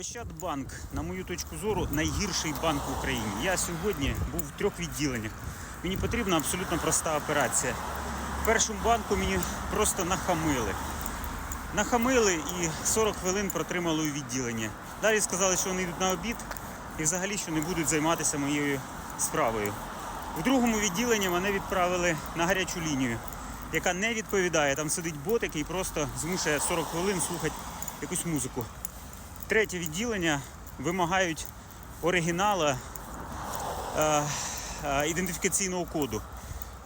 Ощадбанк, на мою точку зору, найгірший банк в Україні. Я сьогодні був в трьох відділеннях. Мені потрібна абсолютно проста операція. В першому банку мені просто нахамили. Нахамили і 40 хвилин протримали у відділенні. Далі сказали, що вони йдуть на обід і взагалі що не будуть займатися моєю справою. В другому відділенні мене відправили на гарячу лінію, яка не відповідає. Там сидить бот, який просто змушує 40 хвилин слухати якусь музику. Третє відділення вимагають оригінала е, е, ідентифікаційного коду,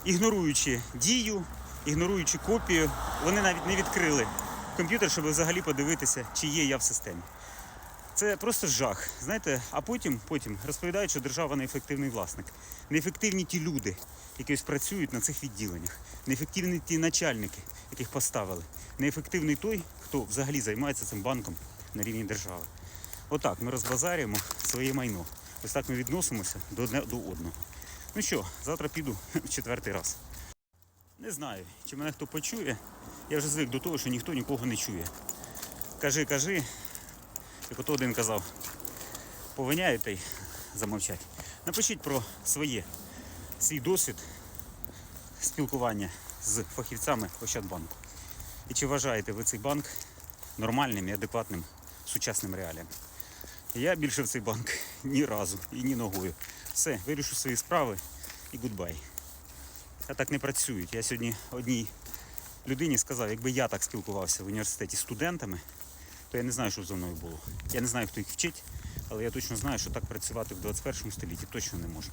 ігноруючи дію, ігноруючи копію, вони навіть не відкрили комп'ютер, щоб взагалі подивитися, чи є я в системі. Це просто жах. Знаєте, а потім, потім розповідають, що держава неефективний власник. Неефективні ті люди, які ось працюють на цих відділеннях, неефективні ті начальники, яких поставили. Неефективний той, хто взагалі займається цим банком на рівні держави. Отак ми розбазарюємо своє майно. Ось так ми відносимося до до одного. Ну що, завтра піду в четвертий раз. Не знаю, чи мене хто почує. Я вже звик до того, що ніхто нікого не чує. Кажи, кажи, як ото один казав, повиняють та й замовчать. Напишіть про своє, свій досвід спілкування з фахівцями Ощадбанку. І чи вважаєте ви цей банк нормальним і адекватним сучасним реаліям? Я більше в цей банк ні разу і ні ногою. Все, вирішу свої справи і гудбай. Я так не працюють. Я сьогодні одній людині сказав, якби я так спілкувався в університеті з студентами, то я не знаю, що б зі мною було. Я не знаю, хто їх вчить, але я точно знаю, що так працювати в 21 столітті точно не можна.